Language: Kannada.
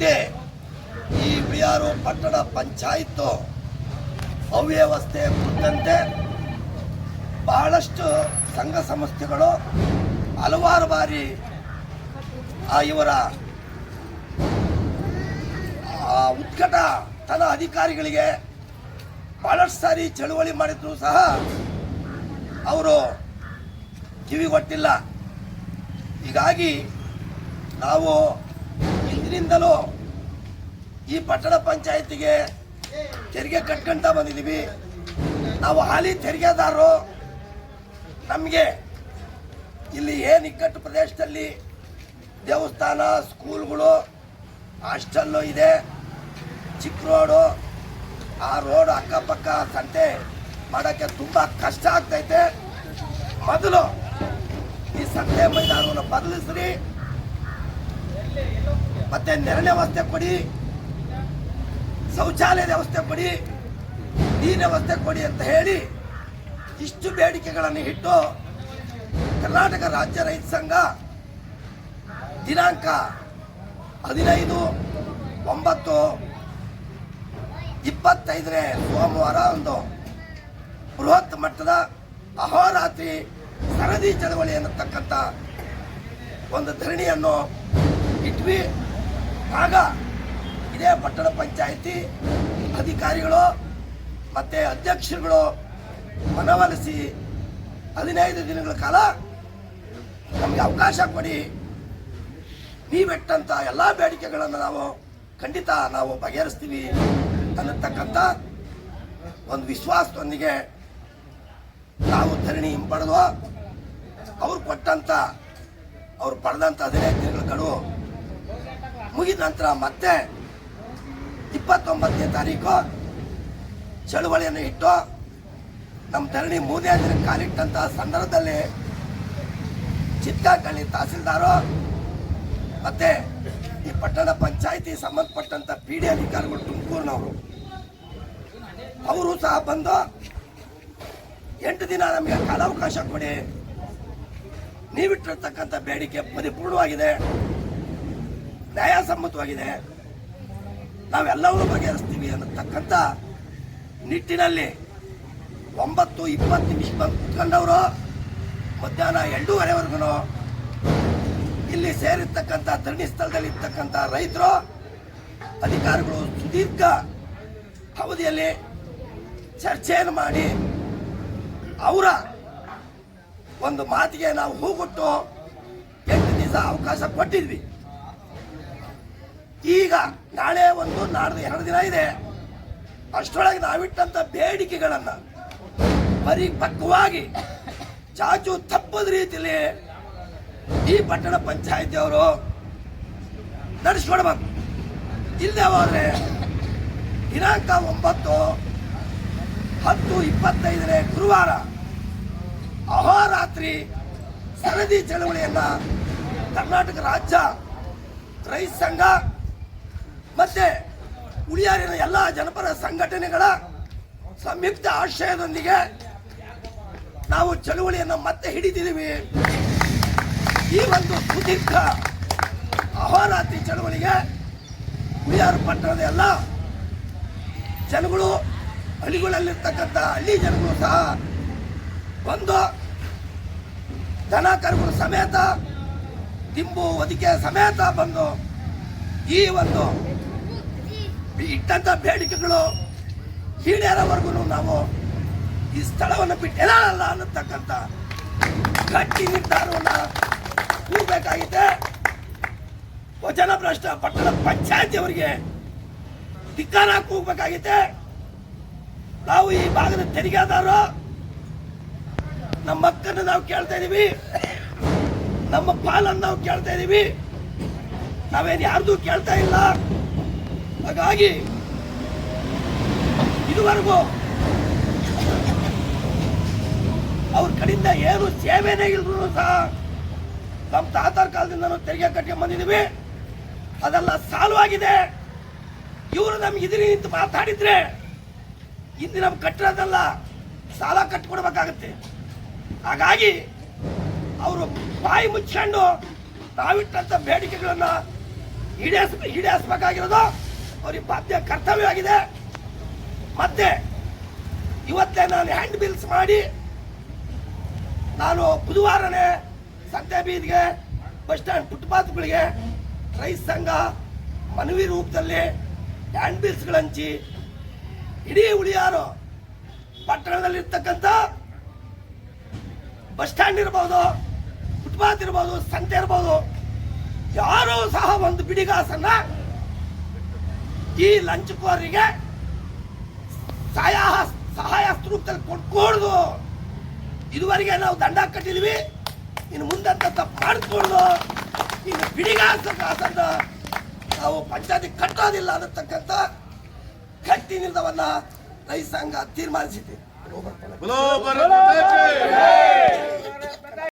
ಹಿಂದೆ ಈ ಬಿಯಾರು ಪಟ್ಟಣ ಪಂಚಾಯತ್ ಅವ್ಯವಸ್ಥೆ ಕುರಿತಂತೆ ಬಹಳಷ್ಟು ಸಂಘ ಸಂಸ್ಥೆಗಳು ಹಲವಾರು ಬಾರಿ ಆ ಇವರ ಉತ್ಕಟ ತನ್ನ ಅಧಿಕಾರಿಗಳಿಗೆ ಬಹಳಷ್ಟು ಸಾರಿ ಚಳುವಳಿ ಮಾಡಿದ್ರು ಸಹ ಅವರು ಕಿವಿಗೊಟ್ಟಿಲ್ಲ. ಹೀಗಾಗಿ ನಾವು ಹಿಂದಿನಿಂದಲೂ ಈ ಪಟ್ಟಣ ಪಂಚಾಯತಿಗೆ ತೆರಿಗೆ ಕಟ್ಕೊಂತ ಬಂದಿದ್ದೀವಿ. ನಾವು ಹಾಲಿ ತೆರಿಗೆದಾರರು. ನಮಗೆ ಇಲ್ಲಿ ಏನು ಇಕ್ಕಟ್ಟು ಪ್ರದೇಶದಲ್ಲಿ ದೇವಸ್ಥಾನ, ಸ್ಕೂಲ್ಗಳು, ಹಾಸ್ಟೆಲ್ಲು ಇದೆ. ಚಿಕ್ಕ ರೋಡು. ಆ ರೋಡ್ ಅಕ್ಕಪಕ್ಕ ಸಂತೆ ಮಾಡೋಕ್ಕೆ ತುಂಬ ಕಷ್ಟ ಆಗ್ತೈತೆ. ಮೊದಲು ಈ ಸಂತೆ ಮೈದಾನವನ್ನು ಬದಲಿಸ್ರಿ. ಮತ್ತೆ ನೆರಳೆ ವ್ಯವಸ್ಥೆ ಕೊಡಿ. ಶೌಚಾಲಯದ ವ್ಯವಸ್ಥೆ ಕೊಡಿ. ನೀರಿನ ವ್ಯವಸ್ಥೆ ಕೊಡಿ ಅಂತ ಹೇಳಿ ಇಷ್ಟು ಬೇಡಿಕೆಗಳನ್ನು ಇಟ್ಟು ಕರ್ನಾಟಕ ರಾಜ್ಯ ರೈತ ಸಂಘ ದಿನಾಂಕ ಹದಿನೈದು ಒಂಬತ್ತು ಇಪ್ಪತ್ತೈದನೇ ಸೋಮವಾರ ಒಂದು ಬೃಹತ್ ಮಟ್ಟದ ಅಹೋರಾತ್ರಿ ಸರದಿ ಚಳವಳಿ ಅನ್ನತಕ್ಕಂಥ ಒಂದು ಧರಣಿಯನ್ನು ಇಟ್ವಿ. ಆಗ ಇದೇ ಪಟ್ಟಣ ಪಂಚಾಯಿತಿ ಅಧಿಕಾರಿಗಳು ಮತ್ತೆ ಅಧ್ಯಕ್ಷರುಗಳು ಮನವೊಲಿಸಿ ಹದಿನೈದು ದಿನಗಳ ಕಾಲ ನಮಗೆ ಅವಕಾಶ ಕೊಡಿ. ನೀವೆಟ್ಟಂತ ಎಲ್ಲ ಬೇಡಿಕೆಗಳನ್ನು ನಾವು ಖಂಡಿತ ನಾವು ಬಗೆಹರಿಸ್ತೀವಿ ಅನ್ನತಕ್ಕಂಥ ಒಂದು ವಿಶ್ವಾಸದೊಂದಿಗೆ ನಾವು ಧರಣಿ ಹಿಂಪಡೆದು ಅವ್ರು ಕೊಟ್ಟಂತ, ಅವ್ರು ಪಡೆದಂಥ ಹದಿನೈದು ದಿನಗಳ ಗಡುವು ಮುಗಿದ ನಂತರ ಮತ್ತೆ ಇಪ್ಪತ್ತೊಂಬತ್ತನೇ ತಾರೀಕು ಚಳುವಳಿಯನ್ನು ಇಟ್ಟು ನಮ್ಮ ಧರಣಿ ಮೂರನೇ ದಿನ ಕಾಲಿಟ್ಟಂತಹ ಸಂದರ್ಭದಲ್ಲಿ ಚಿತ್ಕಾಕಳ್ಳಿ ತಹಸೀಲ್ದಾರು ಮತ್ತೆ ಈ ಪಟ್ಟಣ ಪಂಚಾಯಿತಿ ಸಂಬಂಧಪಟ್ಟಂತ ಪಿ ಡಿ ಅಧಿಕಾರಿಗಳು ತುಮಕೂರಿನವರು. ಅವರು ಸಹ ಬಂದು ಎಂಟು ದಿನ ನಮಗೆ ಕಾಲಾವಕಾಶ ಕೊಡಿ. ನೀವಿಟ್ಟಿರ್ತಕ್ಕಂಥ ಬೇಡಿಕೆ ಪರಿಪೂರ್ಣವಾಗಿದೆ. ನ್ಯಾಯಸಮ್ಮತವಾಗಿದೆ ನಾವೆಲ್ಲವೂ ಬಗೆಹರಿಸ್ತೀವಿ ಅನ್ನತಕ್ಕಂಥ ನಿಟ್ಟಿನಲ್ಲಿ ಒಂಬತ್ತು ಇಪ್ಪತ್ತು ನಿಮಿಷ ಬಂದು ಕುತ್ಕೊಂಡವರು ಮಧ್ಯಾಹ್ನ ಎರಡೂವರೆವರೆಗೂ ಇಲ್ಲಿ ಸೇರಿರ್ತಕ್ಕಂಥ ಧರಣಿ ಸ್ಥಳದಲ್ಲಿ ಇರ್ತಕ್ಕಂಥ ರೈತರು, ಅಧಿಕಾರಿಗಳು ಸುದೀರ್ಘ ಅವಧಿಯಲ್ಲಿ ಚರ್ಚೆಯನ್ನು ಮಾಡಿ ಅವರ ಒಂದು ಮಾತಿಗೆ ನಾವು ಹೂಗುಟ್ಟು ಎಂಟು ದಿವಸ ಅವಕಾಶ ಕೊಟ್ಟಿದ್ವಿ. ಈಗ ನಾಳೆ ಒಂದು ನಾಡ್ದು ಎರಡು ದಿನ ಇದೆ. ಅಷ್ಟರೊಳಗೆ ನಾವಿಟ್ಟಂತ ಬೇಡಿಕೆಗಳನ್ನ ಪರಿಪಕ್ವವಾಗಿ ಚಾಚು ತಪ್ಪದ ರೀತಿಯಲ್ಲಿ ಈ ಪಟ್ಟಣ ಪಂಚಾಯತಿ ಅವರು ನಡೆಸ್ಕೊಡ್ಬೇಕು. ಇಲ್ಲದೆ ಹೋದ್ರೆ ದಿನಾಂಕ ಒಂಬತ್ತು ಹತ್ತು ಇಪ್ಪತ್ತೈದನೇ ಗುರುವಾರ ಅಹೋರಾತ್ರಿ ಸರದಿ ಚಳವಳಿಯನ್ನ ಕರ್ನಾಟಕ ರಾಜ್ಯ ರೈತ ಸಂಘ ಉಳಿಯಾರಿನ ಎಲ್ಲ ಜನಪರ ಸಂಘಟನೆಗಳ ಸಂಯುಕ್ತ ಆಶ್ರಯದೊಂದಿಗೆ ನಾವು ಚಳುವಳಿಯನ್ನು ಮತ್ತೆ ಹಿಡಿದಿದ್ದೀವಿ. ಈ ಒಂದು ಸುದೀರ್ಘ ಅಹೋರಾತ್ರಿ ಚಳವಳಿಗೆ ಉಳಿಯಾರು ಪಟ್ಟಣದ ಎಲ್ಲ ಜನಗಳು, ಹಳ್ಳಿಗಳಲ್ಲಿರ್ತಕ್ಕಂಥ ಹಳ್ಳಿ ಜನಗಳು ಸಹ ಬಂದು ದನ ಕರುಗಳು ಸಮೇತ, ದಿಂಬು ಒದಿಕೆ ಸಮೇತ ಬಂದು ಈ ಒಂದು ಇಟ್ಟಂತ ಬೇಡಿಕೆಗಳು ಈಡೇರೋವರೆಗೂ ನಾವು ಈ ಸ್ಥಳವನ್ನು ಬಿಟ್ಟಿಲ್ಲ ಅನ್ನತಕ್ಕಂಥ ಗಟ್ಟಿ ನಿರ್ಧಾರವನ್ನು ಕೂಡಬೇಕಾಗಿದೆ. ವಚನ ಭ್ರಷ್ಟ ಪಟ್ಟಣ ಪಂಚಾಯತಿ ಅವರಿಗೆ ಧಿಕ್ಕಾರ ಕೂಗಬೇಕಾಗಿದೆ ನಾವು ಈ ಭಾಗದ ತೆರಿಗೆದಾರರು, ನಮ್ಮ ಹಕ್ಕನ್ನು ನಾವು ಕೇಳ್ತಾ ಇದ್ದೀವಿ ನಮ್ಮ ಪಾಲನ್ನು ನಾವು ಕೇಳ್ತಾ ಇದ್ದೀವಿ ನಾವೇನು ಯಾರ್ದು ಕೇಳ್ತಾ ಇಲ್ಲ. ಹಾಗಾಗಿ ಇದುವರೆಗೂ ಅವ್ರ ಕಡೆಯಿಂದ ಏನು ಸೇವೆನೇ ಇಲ್ರೂ ಸಹ ನಮ್ಮ ತಾತಾರ ಕಾಲದಿಂದ ತೆರಿಗೆ ಕಟ್ಟಿ ಬಂದಿದ್ದೀವಿ. ಅದೆಲ್ಲ ಆಗಿದೆ ಇವರು ನಮ್ಗೆ ಇದ್ರಿ ನಿಂತು ಮಾತಾಡಿದ್ರೆ ಇಂದು ನಮ್ಗೆ ಕಟ್ಟಿರೋದೆಲ್ಲ ಸಾಲ ಕಟ್ಕೊಡ್ಬೇಕಾಗತ್ತೆ. ಹಾಗಾಗಿ ಅವರು ಬಾಯಿ ಮುಚ್ಕೊಂಡು ತಾವಿಟ್ಟಂತ ಬೇಡಿಕೆಗಳನ್ನ ಈಡೇರಿಸ, ಈಡೇರಿಸಬೇಕಾಗಿರೋದು ಅವ್ರಿಗೆ ಬಾಧ್ಯ ಕರ್ತವ್ಯವಾಗಿದೆ ಮತ್ತೆ ಇವತ್ತೇ ನಾನು ಹ್ಯಾಂಡ್ ಬಿಲ್ಸ್ ಮಾಡಿ ನಾನು ಬುಧವಾರನೇ ಸಂತೆ ಬೀದಿಗೆ ಬಸ್ ಸ್ಟ್ಯಾಂಡ್ ಫುಟ್ಪಾತ್ಗಳಿಗೆ ರೈತ ಸಂಘ ಮನವಿ ರೂಪದಲ್ಲಿ ಹ್ಯಾಂಡ್ ಬಿಲ್ಸ್ಗಳು ಹಂಚಿ ಇಡೀ ಉಳಿಯಾರು ಪಟ್ಟಣದಲ್ಲಿರ್ತಕ್ಕಂಥ ಬಸ್ ಸ್ಟ್ಯಾಂಡ್ ಇರ್ಬೋದು, ಫುಟ್ಪಾತ್ ಇರ್ಬೋದು, ಸಂತೆ ಇರ್ಬೋದು, ಯಾರೂ ಸಹ ಒಂದು ಬಿಡಿಗಾಸನ್ನ ಈ ಲಂಚಕೋರಿಗೆ ಸಹಾಯ ಸಹಾಯ ಸ್ವರೂಪದಲ್ಲಿ ಕೊಡ್ಕೂಡ್ದು ಇದುವರೆಗೆ ನಾವು ದಂಡ ಕಟ್ಟಿದ್ವಿ. ಇನ್ನು ಮುಂದೆ ತಪ್ಪು ಇನ್ನು ಬಿಡಿಗಾಸನ್ನು ನಾವು ಪಂಚಾಯತಿ ಕಟ್ಟೋದಿಲ್ಲ ಅನ್ನತಕ್ಕಂಥ ಕಟ್ಟಿ ನಿಲ್ದವನ್ನ ರೈತ ಸಂಘ ತೀರ್ಮಾನಿಸಿದೆ.